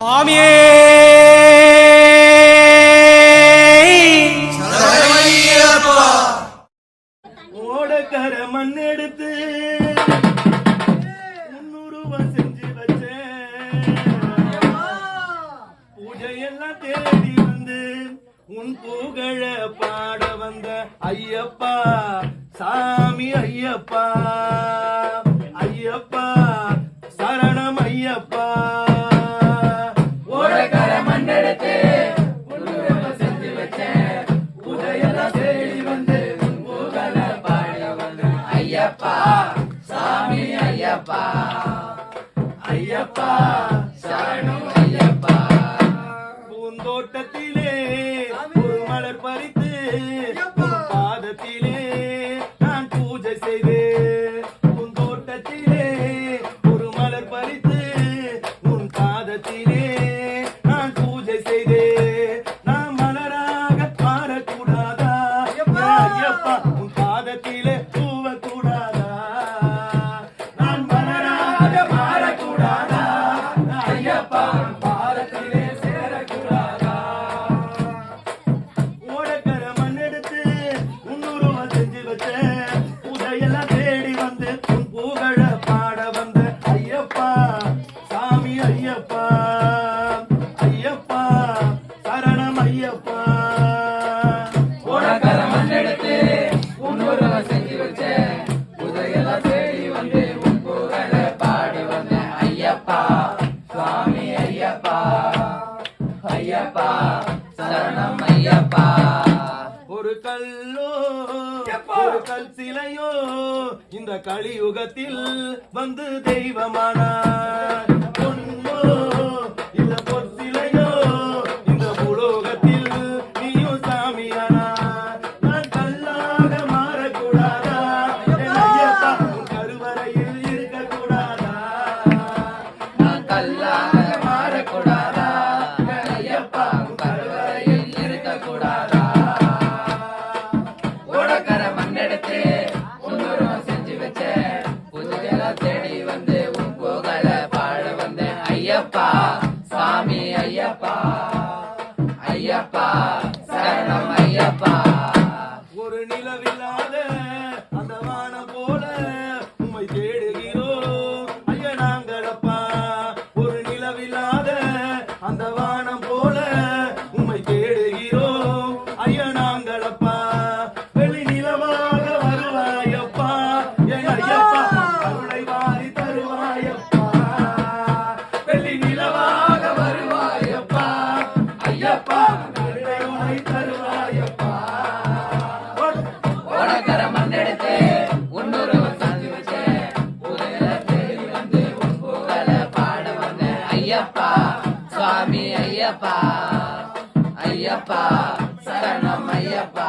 சுவாமியே! ஓடக்கர மண் எடுத்து முன்னூறுவா செஞ்சு வச்சேன். பூஜையெல்லாம் தேடி வந்து உன் புகழ பாட வந்த ஐயப்பா சாமி ஐயப்பா. ஐயப்பா சாமி ஐயப்பா. ஐயப்பா சரணம் ஐயப்பா. பூந்தோட்டத்திலே ஒரு மலர் பறித்து பாதத்திலே நான் பூஜை செய்து பூந்தோட்டத்திலே ஒரு மலர் பறித்து ஐயப்பா சரணம் ஐயப்பா ஒரு கல்லோ ஒரு கல் சிலையோ இந்த கலியுகத்தில் வந்து தெய்வமானார். அளவில்லாத அந்த வான போல உம்மை தேடுகிறோம். ஐயா நாங்களப்பா ஒரு நிலவில்லாத அந்த வானம் போல உம்மை தேடுகிறோம். ஐயா நாங்களப்பா வெளி நிலவாக வருவாயப்பா. என் ஐயப்பா அருளை வாரி தருவாயப்பா. வெளி நிலவாக வருவாயப்பா. ஐயப்பா சுவாமி ஐயப்பா ஐயப்பா சரணம் ஐயப்பா.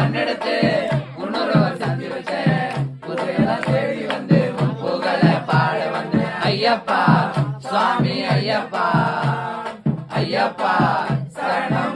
மண்ணெடுத்து உன்னொருவர் சந்தி வச்ச புதையெல்லாம் தேடி வந்து புகழ பாட வந்து ஐயப்பா சுவாமி ஐயப்பா ஐயப்பா சரணம்